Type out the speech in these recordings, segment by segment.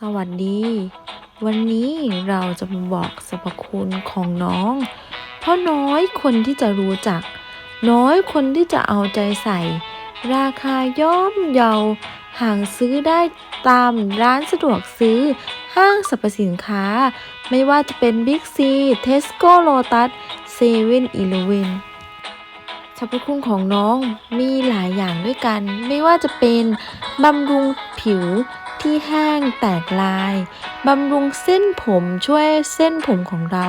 สวัสดี วันนี้เราจะมาบอกสรรพคุณของน้อง เพราะน้อยคนที่จะรู้จัก น้อยคนที่จะเอาใจใส่ ราคาย่อมเยาห่างซื้อได้ตามร้านสะดวกซื้อ ห้างสรรพสินค้า ไม่ว่าจะเป็น Big C, Tesco, Lotus, 7 e เ e ่ e อสรรพคุณของน้องมีหลายอย่างด้วยกัน ไม่ว่าจะเป็นบำรุงผิว ที่แห้งแตกลายบำรุงเส้นผมช่วยเส้นผมของเรา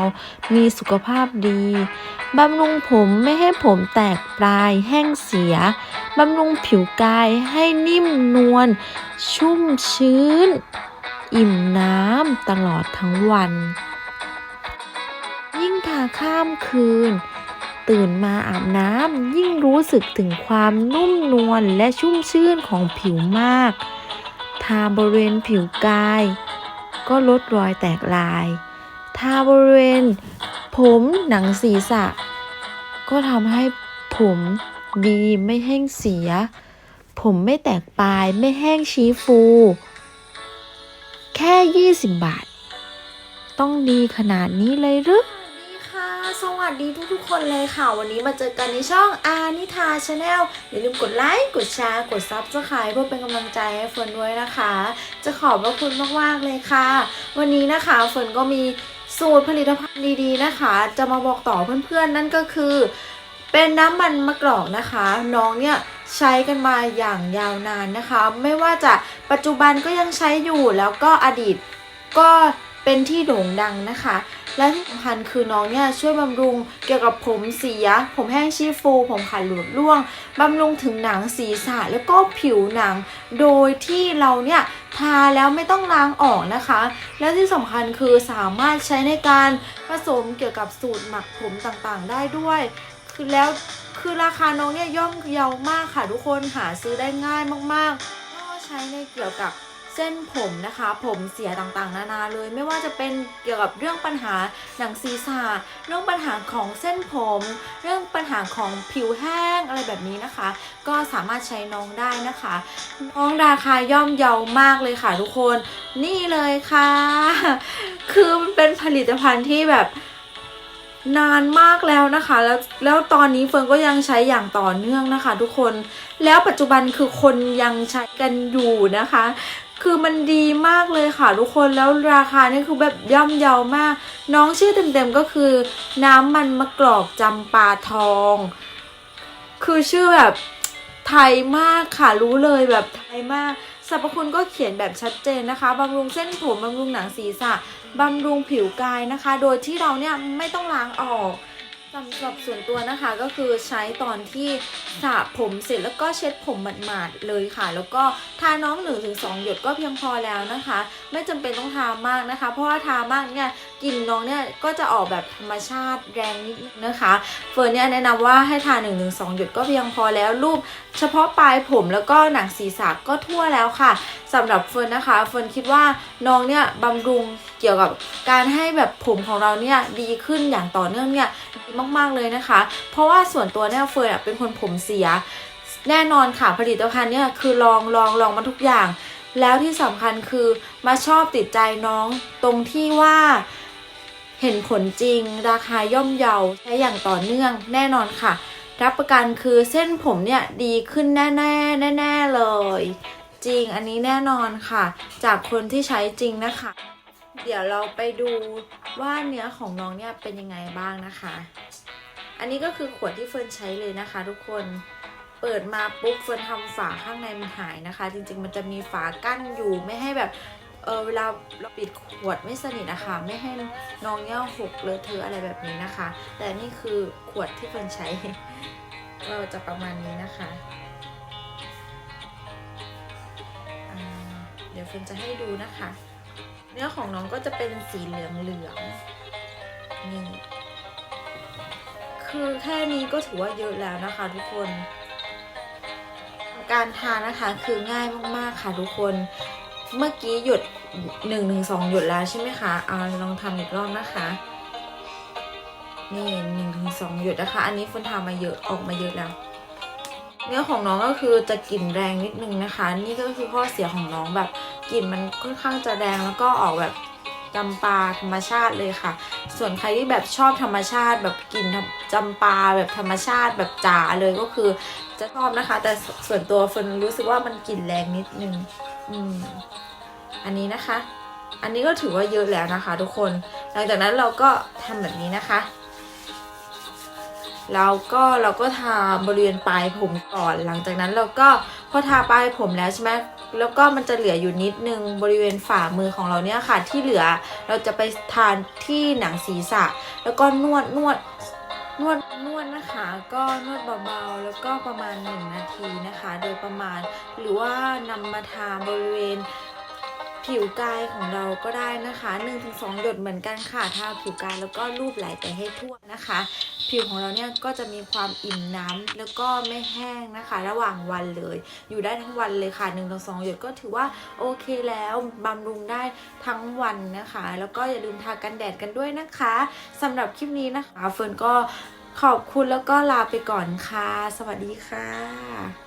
มีสุขภาพดีบำรุงผมไม่ให้ผมแตกปลายแห้งเสียบำรุงผิวกายให้นิ่มนวลชุ่มชื้น อิ่มน้ำตลอดทั้งวัน ยิ่งทาข้ามคืน ตื่นมาอาบน้ำยิ่งรู้สึกถึงความนุ่มนวลและชุ่มชื่นของผิวมาก ทาบริเวณผิวกาย ก็ลดรอยแตกลาย ทาบริเวณ ผมหนังศีรษะ ก็ทำให้ผมดีไม่แห้งเสีย ผมไม่แตกปลายไม่แห้งชี้ฟู แค่ 20 บาท ต้องดีขนาดนี้เลยหรือ สวัสดีทุกๆคนเลยค่ะ วันนี้มาเจอกันในช่องอานิทาชาแนลอย่าลืมกดไลค์กดแชร์กดซับสไคร b ์เพื่อเป็นกำลังใจให้เฟิร์นด้วยนะคะ จะขอบพระคุณมากๆเลยค่ะ วันนี้นะคะเฟิร์นก็มีสูตรผลิตภัณฑ์ดีๆนะคะ จะมาบอกต่อเพื่อนๆ นั่นก็คือ เป็นน้ำมันมะกรอกนะคะ น้องเนี่ยใช้กันมาอย่างยาวนานนะคะ ไม่ว่าจะปัจจุบันก็ยังใช้อยู่แล้วก็อดีตก็เป็นที่โด่งดังนะคะ และที่สำคัญคือน้องเนี่ยช่วยบำรุงเกี่ยวกับผมเสีย ผมแห้งชี้ฟู ผมขาดหลุดร่วงบำรุงถึงหนังศีรษะแล้วก็ผิวหนัง โดยที่เราเนี่ยทาแล้วไม่ต้องล้างออกนะคะ และที่สำคัญคือสามารถใช้ในการผสมเกี่ยวกับสูตรหมักผมต่างๆ ได้ด้วย คือแล้วคือราคาน้องเนี่ยย่อมเยาวมากค่ะทุกคนหาซื้อได้ง่ายมากๆก็ใช้ในเกี่ยวกับ เส้นผมนะคะ ผมเสียต่างๆ นานาเลย ไม่ว่าจะเป็นเกี่ยวกับเรื่องปัญหาหนังศีรษะเรื่องปัญหาของเส้นผม เรื่องปัญหาของผิวแห้งอะไรแบบนี้นะคะ ก็สามารถใช้น้องได้นะคะน้องราคาย่อมเยาวมากเลยค่ะทุกคนนี่เลยค่ะ คือมันเป็นผลิตภัณฑ์ที่แบบนานมากแล้วนะคะ แล้วแล้วตอนนี้เฟิร์นก็ยังใช้อย่างต่อเนื่องนะคะ ทุกคนแล้วปัจจุบันคือคนยังใช้กันอยู่นะคะ คือมันดีมากเลยค่ะทุกคนแล้วราคานี่คือแบบย่อมเยาวมาก น้องชื่อเต็มๆก็คือ น้ำมันมะกรอกจำปาทอง คือชื่อแบบไทยมากค่ะรู้เลยแบบไทยมากสรรพคุณก็เขียนแบบชัดเจนนะคะบำรุงเส้นผมบำรุงหนังศีรษะบำรุงผิวกายนะคะ โดยที่เราเนี่ยไม่ต้องล้างออก สำหรับส่วนตัวนะคะก็คือใช้ตอนที่สระผมเสร็จแล้วก็เช็ดผมหมาดๆเลยค่ะ แล้วก็ทาน้อง1นถึงสหยดก็เพียงพอแล้วนะคะ ไม่จำเป็นต้องทามากนะคะ เพราะว่าทามากเนี่ยกลิ่นน้องเนี่ยก็จะออกแบบธรรมชาติแรงนิดนึงนะคะเฟิร์นเนี่ยแนะนำว่าให้ทา1นถึงสหยดก็เพียงพอแล้วรูป เฉพาะปลายผมแล้วก็หนังศีรษะก็ทั่วแล้วค่ะสำหรับเฟิร์นนะคะเฟิร์นคิดว่าน้องเนี่ยบำรุงเกี่ยวกับการให้แบบผมของเราเนี่ยดีขึ้นอย่างต่อเนื่องเนี่ยดีมากๆเลยนะคะ เพราะว่าส่วนตัวเนี่ยเฟิร์นเป็นคนผมเสีย แน่นอนค่ะผลิตภัณฑ์เนี่ยคือลองลองลองมาทุกอย่าง แล้วที่สำคัญคือมาชอบติดใจน้องตรงที่ว่าเห็นผลจริง ราคาย่อมเยาใช้อย่างต่อเนื่องแน่นอนค่ะ รับประกันคือเส้นผมเนี่ยดีขึ้นแน่ๆแน่ๆเลย จริงอันนี้แน่นอนค่ะ จากคนที่ใช้จริงนะคะ เดี๋ยวเราไปดูว่าเนื้อของน้องเนี่ยเป็นยังไงบ้างนะคะ อันนี้ก็คือขวดที่เฟิร์นใช้เลยนะคะ ทุกคน เปิดมาปุ๊บเฟิร์นทำฝาข้างในมันหายนะคะ จริง ๆ มันจะมีฝากั้นอยู่ไม่ให้แบบเออเวลาเราปิดขวดไม่สนิทนะคะไม่ให้น้องเนี่ยหกเลอะเทอะอะไรแบบนี้นะคะ แต่นี่คือขวดที่เฟิร์นใช้ก็จะประมาณนี้นะคะเดี๋ยวเฟิร์นจะให้ดูนะคะ เนื้อของน้องก็จะเป็นสีเหลืองเหลืองนี่คือแค่นี้ก็ถือว่าเยอะแล้วนะคะ ทุกคน การทานนะคะคือง่ายมากๆค่ะทุกคน เมื่อกี้หยด1นถึงสหยดแล้วใช่ไหมคะเอาลองทำอีกรอบนะคะนี่หนึ่งถึงสองหยดนะคะ อันนี้ฝนทำมาเยอะออกมาเยอะแล้ว เนื้อของน้องก็คือจะกลิ่นแรงนิดนึงนะคะ นี่ก็คือข้อเสียของน้องแบบ กลิ่นมันค่อนข้างจะแรงแล้วก็ออกแบบจำปาธรรมชาติเลยค่ะ ส่วนใครที่แบบชอบธรรมชาติแบบกลิ่นจำปาแบบธรรมชาติแบบจ๋าเลยก็คือจะชอบนะคะ แต่ส่วนตัวเฟิร์นรู้สึกว่ามันกลิ่นแรงนิดนึงอืมอันนี้นะคะ อันนี้ก็ถือว่าเยอะแล้วนะคะ ทุกคน หลังจากนั้นเราก็ทำแบบนี้นะคะ แล้วก็เราก็ทาบริเวณปลายผมก่อน หลังจากนั้นเราก็พอทาปลายผมแล้วใช่ไหมแล้วก็มันจะเหลืออยู่นิดนึงบริเวณฝ่ามือของเราเนี่ยค่ะ ที่เหลือเราจะไปทานที่หนังศีรษะ แล้วก็นวดนวดนวดนวดนะคะก็นวดเบาๆ แล้วก็ประมาณ 1 นาทีนะคะ โดยประมาณหรือว่านำมาทาบริเวณผิวกายของเราก็ได้นะคะ 1-2 หยดเหมือนกันค่ะทาผิวกายแล้วก็ลูบไหลไปให้ทั่วนะคะ ผิวของเราเนี่ยก็จะมีความอิ่มน้ำแล้วก็ไม่แห้งนะคะ ระหว่างวันเลย อยู่ได้ทั้งวันเลยค่ะ1นถึงสหยดก็ถือว่าโอเคแล้วบำรุงได้ทั้งวันนะคะ แล้วก็อย่าลืมทากันแดดกันด้วยนะคะสำหรับคลิปนี้นะคะเฟิร์นก็ขอบคุณแล้วก็ลาไปก่อนค่ะ สวัสดีค่ะ